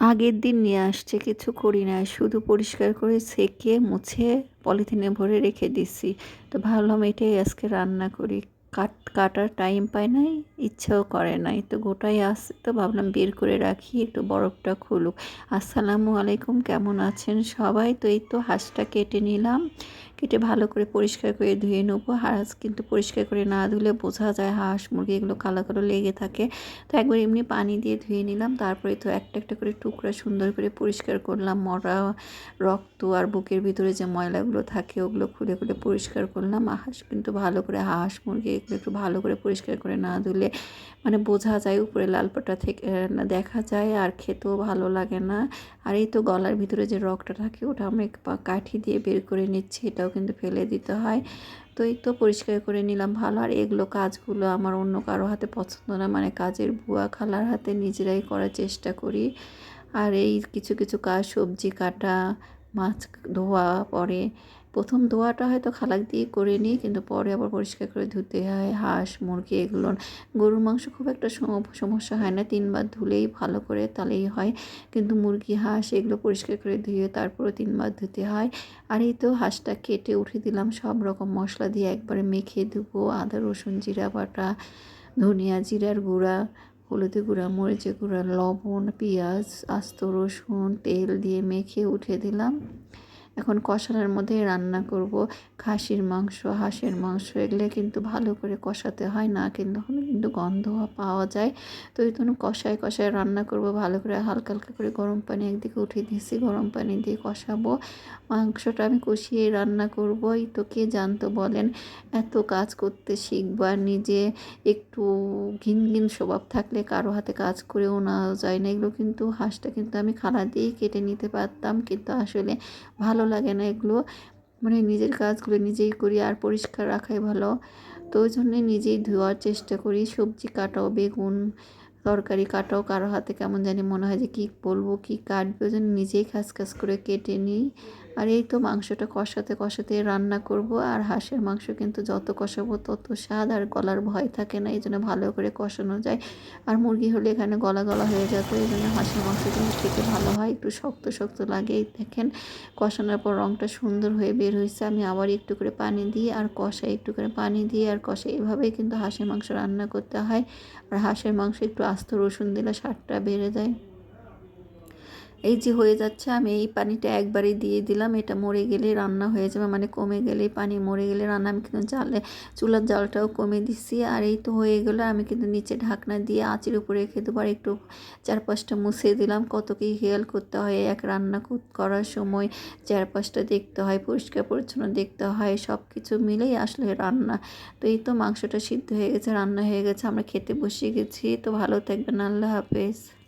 আগের দিন নিয়ে আসছে, কিছু করি না। শুধু পরিষ্কার করে সেকে, মুছে, পলিথিনে ভরে রেখে দিছি তো ভাবলাম এটাই আজকে রান্না করি। কাট, কাটার টাইম পায় নাই, ইচ্ছাও করে নাই। তো গোটাই আসছে, তো ভাবলাম বের করে রাখি, একটু বরফটা খুলুক। আসসালামু আলাইকুম, কেমন আছেন সবাই? তো এই তো হাঁসটা কেটে নিলাম। কেটে ভালো করে পরিষ্কার করে ধুয়ে নেব। হাঁস কিন্তু পরিষ্কার করে না ধুলে বোঝা যায় হাঁস মুরগি এগুলো কালো কালো লেগে থাকে। তো একবার এমনি পানি দিয়ে ধুয়ে নিলাম। তারপরে তো একটা একটা করে টুকরা সুন্দর করে পরিষ্কার করলাম। মরা রক্ত আর বুকের ভিতরে যে ময়লাগুলো থাকে, ওগুলো খুলে খুলে পরিষ্কার করলাম। হাঁস কিন্তু ভালো করে হাঁস মুরগি এগুলো একটু ভালো করে পরিষ্কার করে না ধুলে মানে বোঝা যায় উপরে লালপাটা থেকে দেখা যায় আর খেতেও ভালো লাগে না। আর এই তো গলার ভিতরে যে রকটা থাকে ওটা আমরা কাঠি দিয়ে বের করে নিচ্ছি, এটাও কিন্তু ফেলে দিতে হয়। তো এই তো পরিষ্কার করে নিলাম ভালো। আর এগুলো কাজগুলো আমার অন্য কারও হাতে পছন্দ না মানে কাজের বুয়া খালার হাতে নিজেরাই করার চেষ্টা করি। আর এই কিছু কিছু কাজ, সবজি কাটা, মাছ ধোয়া পরে প্রথম ধোয়াটা হয়তো খালাক দিয়ে করে নিই, কিন্তু পরে আবার পরিষ্কার করে ধুতে হয়। হাঁস, মুরগি এগুলো গরুর মাংস খুব একটা সমস্যা হয় না, তিনবার ধুলেই ভালো করে তাহলেই হয়। কিন্তু মুরগি, হাঁস এগুলো পরিষ্কার করে ধুয়ে তারপরে তিনবার ধুতে হয়। আর এই তো হাঁসটা কেটে উঠে দিলাম, সব রকম মশলা দিয়ে একবারে মেখে দেবো আদা, রসুন, জিরা বাটা, ধনিয়া জিরার গুঁড়া হলুদের গুঁড়া মরিচের গুঁড়া, লবণ, পেঁয়াজ, আস্ত রসুন, তেল দিয়ে মেখে উঠে দিলাম। এখন কষানোর মধ্যে রান্না করব। খাসির মাংস, হাঁসের মাংস এগুলো কিন্তু ভালো করে কষাতে হয় না, কিন্তু কিন্তু গন্ধ পাওয়া যায়। তো এই জন্য কষায় কষায় রান্না করব, ভালো করে হালকা হালকা করে গরম পানি একদিকে উঠিয়ে দিয়েছি, গরম পানি দিয়ে কষাবো। মাংসটা আমি কষিয়ে রান্না করব। এই তো কে জানতো বলেন, এত কাজ করতে শিখব আর নিজে একটু ঘিন ঘিন স্বভাব থাকলে কারও হাতে কাজ করেও না যায় না। এগুলো কিন্তু হাঁসটা কিন্তু আমি খানা দিয়েই কেটে নিতে পারতাম, কিন্তু আসলে ভালো লাগে না এগুলো। মানে নিজের কাজগুলো নিজেই করি আর পরিষ্কার রাখাই ভালো। তো ওই জন্যে নিজেই ধোয়ার চেষ্টা করি। সবজি কাটাও, বেগুন তরকারি কাটাও, কারও হাতে কেমন জানি মনে হয় যে কী বলব, কী কাটবে, ওই জন্য নিজেই খাস খাস করে কেটে নিই। আর এই তো মাংসটা কষাতে কষাতে রান্না করব, আর হাঁসের মাংস কিন্তু যত কষাবো তত স্বাদ আর গলার ভয় থাকে না এই জন্য ভালো করে কষানো যায়। আর মুরগি হলে এখানে গলা গলা হয়ে যেত এই জন্য হাঁসের মাংস কিন্তু খেতে ভালো হয়, একটু শক্ত শক্ত লাগে। দেখেন কষানোর পর রঙটা সুন্দর হয়ে বের হয়েছে, আমি আবার একটু করে পানি দিয়ে আর কষাই একটু করে পানি দিয়ে আর কষাই এভাবেই কিন্তু হাঁসের মাংস রান্না করতে হয়। আর হাঁসের মাংস একটু আস্ত রসুন দিলে স্বাদটা বেড়ে যায়। এই যে হয়ে যাচ্ছে, আমি এই পানিটা একবারই দিয়ে দিলাম। এটা মরে গেলে রান্না হয়ে যাবে মানে কমে গেলে পানি মরে গেলে রান্না। আমি কিন্তু জালে, চুলার জালটাও কমে দিচ্ছি আর এই তো হয়ে গেলো, আমি কিন্তু নিচে ঢাকনা দিয়ে আঁচের উপরে রেখে দেবো। আর একটু চারপাশটা মুছে দিলাম। কত কি খেয়াল করতে হয়, এক রান্না করার সময় চারপাশটা দেখতে হয়, পরিষ্কার পরিচ্ছন্ন দেখতে হয় সব কিছু মিলেই আসলে রান্না। তো এই তো মাংসটা সিদ্ধ হয়ে গেছে, রান্না হয়ে গেছে, আমরা খেতে বসে গেছি। তো ভালো থাকবেন, আল্লাহ হাফেজ।